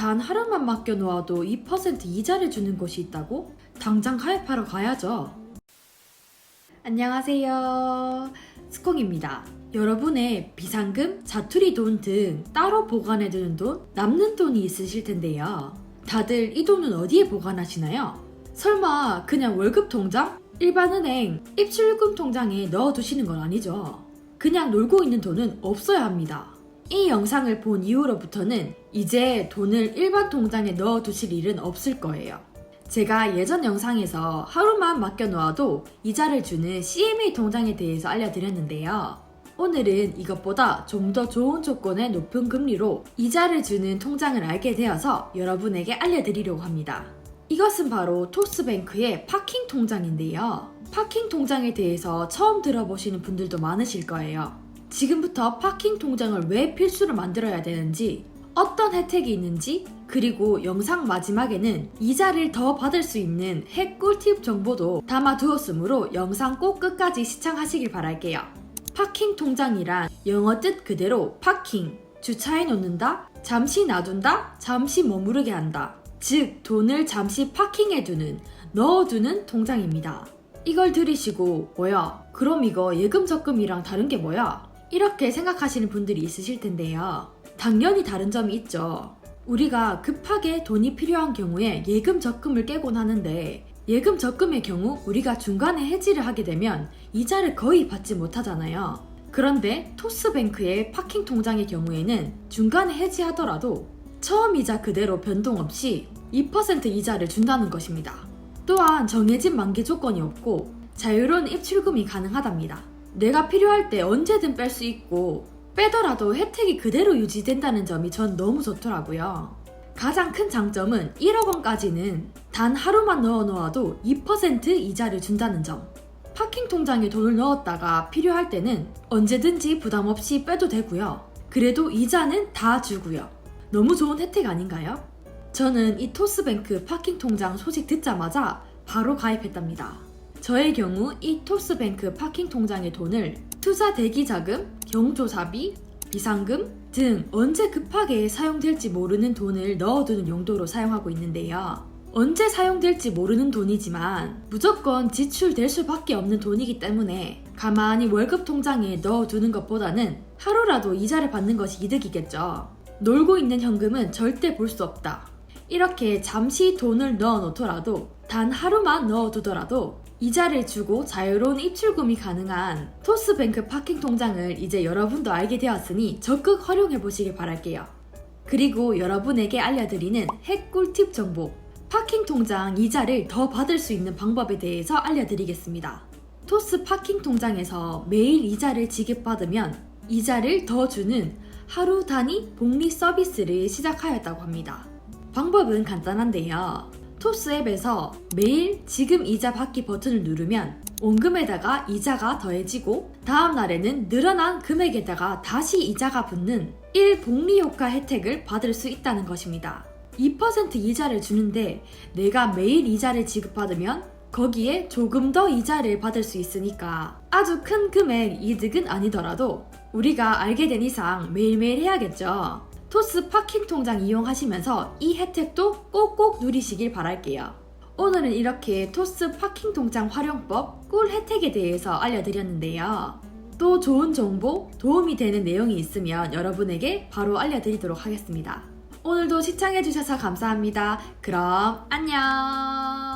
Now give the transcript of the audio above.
단 하루만 맡겨 놓아도 2% 이자를 주는 곳이 있다고? 당장 가입하러 가야죠. 안녕하세요. 스콩입니다. 여러분의 비상금, 자투리 돈 등 따로 보관해두는 돈, 남는 돈이 있으실 텐데요. 다들 이 돈은 어디에 보관하시나요? 설마 그냥 월급 통장? 일반 은행, 입출금 통장에 넣어두시는 건 아니죠. 그냥 놀고 있는 돈은 없어야 합니다. 이 영상을 본 이후로부터는 이제 돈을 일반 통장에 넣어 두실 일은 없을 거예요. 제가 예전 영상에서 하루만 맡겨놓아도 이자를 주는 CMA 통장에 대해서 알려드렸는데요. 오늘은 이것보다 좀 더 좋은 조건의 높은 금리로 이자를 주는 통장을 알게 되어서 여러분에게 알려드리려고 합니다. 이것은 바로 토스뱅크의 파킹 통장인데요. 파킹 통장에 대해서 처음 들어보시는 분들도 많으실 거예요. 지금부터 파킹 통장을 왜 필수로 만들어야 되는지, 어떤 혜택이 있는지, 그리고 영상 마지막에는 이자를 더 받을 수 있는 핵 꿀팁 정보도 담아두었으므로 영상 꼭 끝까지 시청하시길 바랄게요. 파킹 통장이란 영어 뜻 그대로 파킹, 주차해 놓는다, 잠시 놔둔다, 잠시 머무르게 한다. 즉, 돈을 잠시 파킹해 두는, 넣어두는 통장입니다. 이걸 들으시고, 뭐야, 그럼 이거 예금 적금이랑 다른 게 뭐야? 이렇게 생각하시는 분들이 있으실 텐데요. 당연히 다른 점이 있죠. 우리가 급하게 돈이 필요한 경우에 예금 적금을 깨곤 하는데 예금 적금의 경우 우리가 중간에 해지를 하게 되면 이자를 거의 받지 못하잖아요. 그런데 토스뱅크의 파킹 통장의 경우에는 중간에 해지하더라도 처음 이자 그대로 변동 없이 2% 이자를 준다는 것입니다. 또한 정해진 만기 조건이 없고 자유로운 입출금이 가능하답니다. 내가 필요할 때 언제든 뺄 수 있고 빼더라도 혜택이 그대로 유지된다는 점이 전 너무 좋더라고요. 가장 큰 장점은 1억 원까지는 단 하루만 넣어 놓아도 2% 이자를 준다는 점. 파킹 통장에 돈을 넣었다가 필요할 때는 언제든지 부담 없이 빼도 되고요. 그래도 이자는 다 주고요. 너무 좋은 혜택 아닌가요? 저는 이 토스뱅크 파킹 통장 소식 듣자마자 바로 가입했답니다. 저의 경우 이 토스뱅크 파킹 통장의 돈을 투자 대기 자금, 경조사비, 비상금 등 언제 급하게 사용될지 모르는 돈을 넣어두는 용도로 사용하고 있는데요. 언제 사용될지 모르는 돈이지만 무조건 지출될 수밖에 없는 돈이기 때문에 가만히 월급 통장에 넣어두는 것보다는 하루라도 이자를 받는 것이 이득이겠죠. 놀고 있는 현금은 절대 볼 수 없다. 이렇게 잠시 돈을 넣어 놓더라도 단 하루만 넣어두더라도 이자를 주고 자유로운 입출금이 가능한 토스뱅크 파킹 통장을 이제 여러분도 알게 되었으니 적극 활용해 보시길 바랄게요. 그리고 여러분에게 알려드리는 핵 꿀팁 정보, 파킹 통장 이자를 더 받을 수 있는 방법에 대해서 알려드리겠습니다. 토스 파킹 통장에서 매일 이자를 지급받으면 이자를 더 주는 하루 단위 복리 서비스를 시작하였다고 합니다. 방법은 간단한데요. 토스 앱에서 매일 지금 이자 받기 버튼을 누르면 원금에다가 이자가 더해지고 다음 날에는 늘어난 금액에다가 다시 이자가 붙는 1 복리 효과 혜택을 받을 수 있다는 것입니다. 2% 이자를 주는데 내가 매일 이자를 지급받으면 거기에 조금 더 이자를 받을 수 있으니까 아주 큰 금액 이득은 아니더라도 우리가 알게 된 이상 매일매일 해야겠죠. 토스 파킹 통장 이용하시면서 이 혜택도 꼭꼭 누리시길 바랄게요. 오늘은 이렇게 토스 파킹 통장 활용법 꿀 혜택에 대해서 알려드렸는데요. 또 좋은 정보, 도움이 되는 내용이 있으면 여러분에게 바로 알려드리도록 하겠습니다. 오늘도 시청해주셔서 감사합니다. 그럼 안녕!